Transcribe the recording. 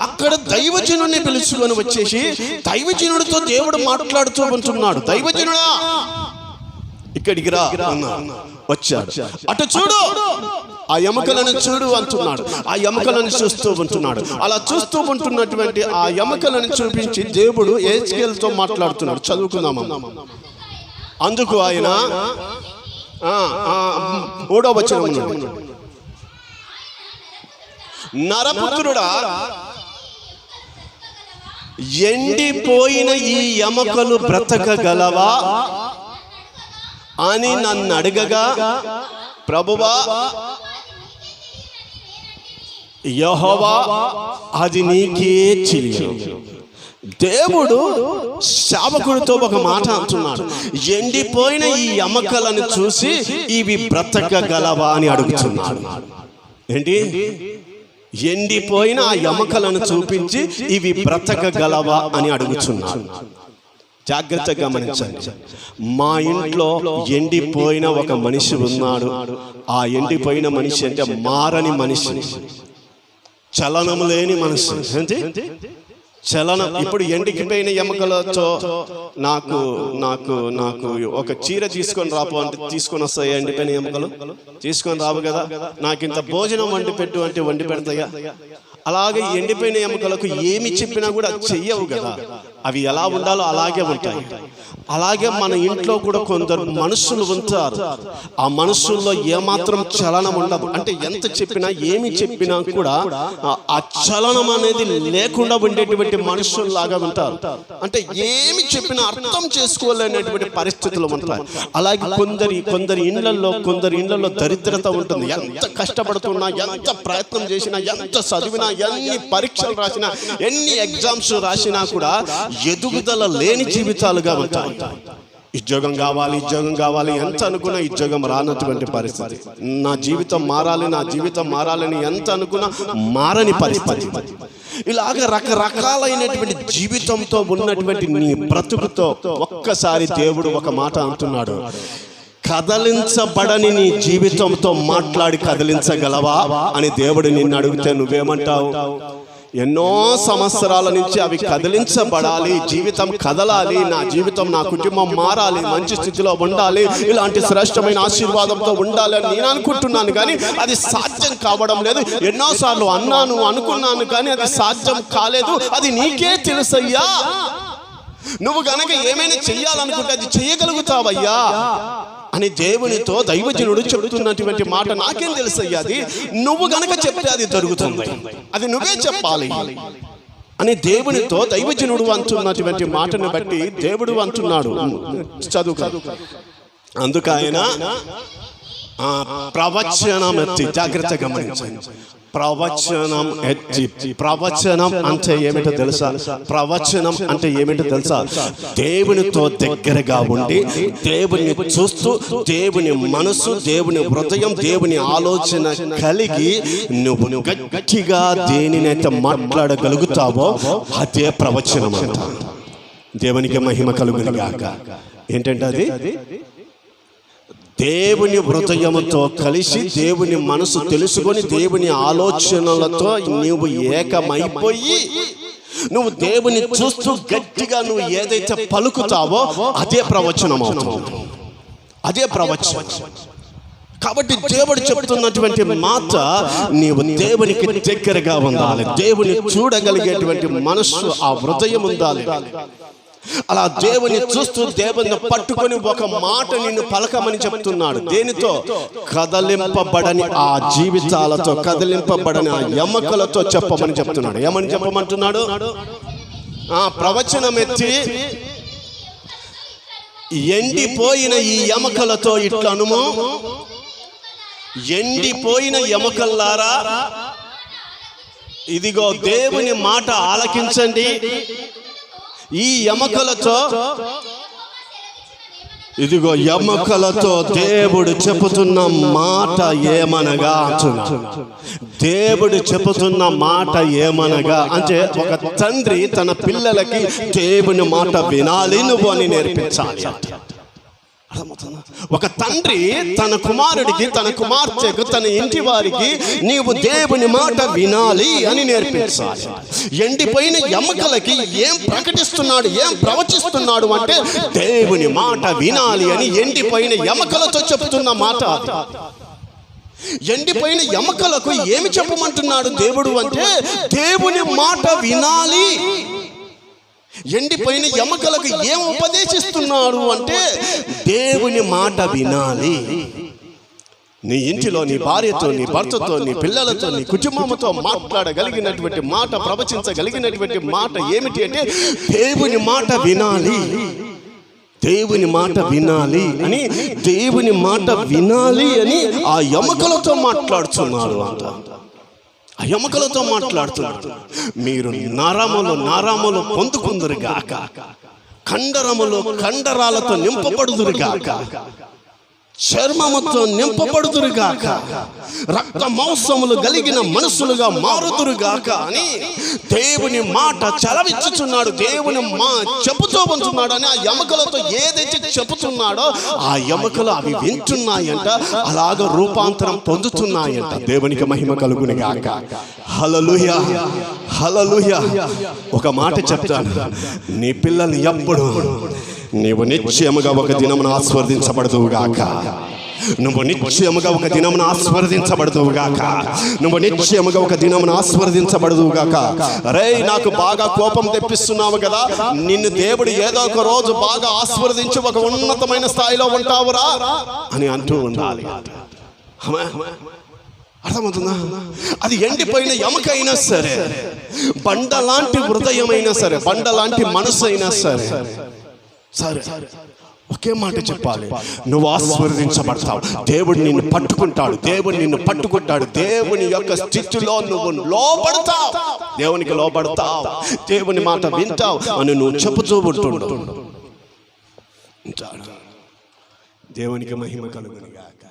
అక్కడ దైవజనుడిని పిలుచుకొని వచ్చేసి దైవజనుడితో దేవుడు మాట్లాడుతూ ఉంటున్నాడు. దైవజనుడా! ఇక్కడికి రా వచ్చాడు. అటు చూడు! ఆ ఎముకలను చూడు అంటున్నాడు. ఆ ఎముకలను చూస్తూ ఉంటున్నాడు. అలా చూస్తూ ఉంటున్నటువంటి ఆ ఎముకలను చూపించి దేవుడు ఏజ్కేల్తో మాట్లాడుతున్నాడు. చదువుకుందామా? అందుకు ఆయన మూడో వచ్చిన నరపుత్రుడా ఎండిపోయిన ఈ ఎముకలు బ్రతకగలవా? అని నన్ను అడగగా ప్రభువా యహోవా అది నీకే తెలియదు దేవుడు శావకుడితో ఒక మాట అంటున్నాడు. ఎండిపోయిన ఈ ఎమకలను చూసి ఇవి బ్రతకగలవా అని అడుగుతున్నాడు. ఏంటి? ఎండిపోయిన ఆ ఎముకలను చూపించి ఇవి బ్రతకగలవా అని అడుగుచున్నారు జాగ్రత్తగా గమనించండి. మా ఇంట్లో ఎండిపోయిన ఒక మనిషి ఉన్నాడు. ఆ ఎండిపోయిన మనిషి అంటే మారని మనిషి. చలనము లేని మనిషి. అంటే చలనం ఇప్పుడు ఎండికిపోయిన ఎముకలతో నాకు నాకు నాకు ఒక చీర తీసుకొని రాపు అంటే తీసుకొని వస్తాయి ఎండిపోయిన ఎముకలు? తీసుకొని రావు కదా. నాకు ఇంత భోజనం వండి పెట్టు అంటే వండి పెడతాయా? అలాగే ఎండిపోయిన ఎముకలకు ఏమి చెప్పినా కూడా చెయ్యవు కదా. అవి ఎలా ఉండాలో అలాగే ఉంటాయి. అలాగే మన ఇంట్లో కూడా కొందరు మనుషులు ఉంటారు ఆ మనుషుల్లో ఏమాత్రం చలనం ఉండదు. అంటే ఎంత చెప్పినా ఏమి చెప్పినా కూడా ఆ- చలనం అనేది లేకుండా ఉండేటువంటి మనుషుల్లాగా ఉంటారు. అంటే ఏమి చెప్పినా అర్థం చేసుకోలేనటువంటి పరిస్థితులు ఉంటాయి. అలాగే కొందరి కొందరి ఇండ్లలో కొందరి ఇండ్లలో దరిద్రత ఉంటుంది. ఎంత కష్టపడుతున్నా ఎంత ప్రయత్నం చేసినా ఎంత చదివినా ఎన్ని పరీక్షలు రాసినా ఎన్ని ఎగ్జామ్స్ రాసినా కూడా ఎదుగుదల లేని జీవితాలుగా ఉంటాయి. ఉద్యోగం కావాలి ఉద్యోగం కావాలి ఎంత అనుకున్నా ఉద్యోగం రానటువంటి పరిస్థితి. నా జీవితం మారాలి నా జీవితం మారాలని ఎంత అనుకున్నా మారని పరిస్థితి. ఇలాగ రకరకాలైనటువంటి జీవితంతో ఉన్నటువంటి నీ బ్రతుకుతో ఒక్కసారి దేవుడు ఒక మాట అంటున్నాడు. కదలించబడని నీ జీవితంతో మాట్లాడి కదిలించగలవా అని దేవుడు నిన్ను అడిగితే నువ్వేమంటావు? ఎన్నో సంవత్సరాల నుంచి అవి కదిలించబడాలి జీవితం కదలాలి నా జీవితం నా కుటుంబం మారాలి మంచి స్థితిలో ఉండాలి ఇలాంటి శ్రేష్టమైన ఆశీర్వాదంతో ఉండాలి అని నేను అనుకుంటున్నాను కానీ అది సాధ్యం కావడం లేదు. ఎన్నోసార్లు అన్నాను అనుకున్నాను కానీ అది సాధ్యం కాలేదు. అది నీకే తెలుసయ్యా. నువ్వు గనక ఏమైనా చెయ్యాలనుకుంటే అది చేయగలుగుతావయ్యా. అని దేవునితో దైవజనుడు చెబుతున్నటువంటి మాట నాకేం తెలుసయ్యా అది? నువ్వు గనక చెప్తే అది జరుగుతుంది. అది నువ్వే చెప్పాలి. అని దేవునితో దైవజనుడు అంటున్నటువంటి మాటను బట్టి దేవుడు అంటున్నాడు. చదువు అందుకు ఆయన ఆ, ప్రవచనం ఎత్తి జాగ్రత్త గమనించండి. ప్రవచనం ఎత్తి ప్రవచనం అంటే ఏమిటో తెలుసా? ప్రవచనం అంటే ఏమిటో తెలుసా? దేవునితో దగ్గరగా ఉండి దేవుని చూస్తూ దేవుని మనసు దేవుని హృదయం దేవుని ఆలోచన కలిగి నువ్వు గట్టిగా దేనినైతే మాట్లాడగలుగుతావో అదే ప్రవచనం అంట దేవునికి మహిమ కలుగునిగాక. ఏంటంటే అది? దేవుని హృదయముతో కలిసి దేవుని మనసు తెలుసుకొని దేవుని ఆలోచనలతో నీవు ఏకమైపోయి నువ్వు దేవుని చూస్తూ గట్టిగా నువ్వు ఏదైతే పలుకుతావో అదే ప్రవచనం అవుతుంది అదే ప్రవచనం. కాబట్టి దేవుడు చెప్తున్నటువంటి మాట నీవు దేవునికి దగ్గరగా ఉండాలి. దేవుని చూడగలిగేటువంటి మనస్సు ఆ హృదయం ఉండాలి. అలా దేవుని చూస్తూ దేవుని పట్టుకొని ఒక మాట నిన్ను పలకమని చెప్తున్నాడు. దేనితో? కదలింపబడని ఆ జీవితాలతో కదలింపబడని ఆ ఎమ్మకలతో చెప్పమని చెప్తున్నాడు. ఏమని చెప్పమంటున్నాడు? ఆ ప్రవచనం ఎత్తి ఎండిపోయిన ఈ ఎమకలతో ఇట్లనుము ఎండిపోయిన ఎముకల్లారా? ఇదిగో దేవుని మాట ఆలకించండి. ఈ ఎమకలతో ఇదిగో ఎముకలతో దేవుడు చెబుతున్న మాట ఏమనగా దేవుడు చెబుతున్న మాట ఏమనగా అంటే ఒక తండ్రి తన పిల్లలకి దేవుని మాట వినాలి నువ్వు అని నేర్పించాలి అర్థమవుతుందా? ఒక తండ్రి తన కుమారుడికి తన కుమార్తెకు తన ఇంటి వారికి నీవు దేవుని మాట వినాలి అని నేర్పించాలి. ఎండిపోయిన ఎముకలకి ఏం ప్రకటిస్తున్నాడు ఏం ప్రవచిస్తున్నాడు అంటే దేవుని మాట వినాలి అని ఎండిపోయిన ఎముకలతో చెప్తున్న మాట. ఎండిపోయిన ఎముకలకు ఏమి చెప్పమంటున్నాడు దేవుడు అంటే దేవుని మాట వినాలి. ఎండిపోయిన ఎముకలకు ఏం ఉపదేశిస్తున్నాడు అంటే దేవుని మాట వినాలి. నీ ఇంటిలో నీ భార్యతో నీ భర్తతో నీ పిల్లలతో నీ కుటుంబంతో మాట్లాడగలిగినటువంటి మాట ప్రవచించగలిగినటువంటి మాట ఏమిటి అంటే దేవుని మాట వినాలి. దేవుని మాట వినాలి అని దేవుని మాట వినాలి అని ఆ ఎముకలతో మాట్లాడుతున్నాడు అంట. ఎముకలతో మాట్లాడుతున్నాడు. మీరు నరములు నరములు పొందుకుందరుగాక. కండరములు కండరాలతో నింపబడుదురుగాక. చర్మముతో నింపబడుదురుగాక. రక్త మాంసములు కలిగిన మనసులుగా మారుదురుగాక అని దేవుని మాట చలవిచ్చుచున్నాడు. దేవుని మా చెబుతూ ఉంటున్నాడు అని ఆ ఎముకలతో ఏదైతే చెబుతున్నాడో ఆ ఎముకలు అవి వింటున్నాయంట. అలాగ రూపాంతరం పొందుతున్నాయంట. దేవునికి మహిమ కలుగుని గాక హలలుయ హలలుయ ఒక మాట చెప్తాను. నీ పిల్లల్ని ఎప్పుడు నీవు నిశ్చయముగా ఒక దినమును ఆస్వర్దించబడదువుగాక నువ్వు నిశ్చయముగా ఒక దినమున ఆస్వర్దించబడదువుగాక నువ్వు నిశ్చయముగా ఒక దినమున ఆస్వర్దించబడదువుగాక రే నాకు బాగా కోపం తెప్పిస్తున్నావు కదా. నిన్ను దేవుడు ఏదో ఒక రోజు బాగా ఆస్వర్దించి ఒక ఉన్నతమైన స్థాయిలో ఉంటావురా అని అంటూ ఉండాలి. అర్థమవుతుందా? అది ఎండిపోయిన ఎమకైనా సరే బండ లాంటి హృదయమైనా సరే బండ లాంటి మనసు అయినా సరే సరే ఒకే మాట చెప్పాలి. నువ్వు ఆస్వర్దించబడతావు దేవుడు నిన్ను పట్టుకుంటాడు. దేవుడు నిన్ను పట్టుకుంటాడు. దేవుని యొక్క స్థితిలో నువ్వు లోపడతావు దేవునికి లోపడతావు దేవుని మాట వింటావు. అని నువ్వు చెప్పుతూ ఉంటాడు. దేవునికి మహిమ కలుగునిగాక.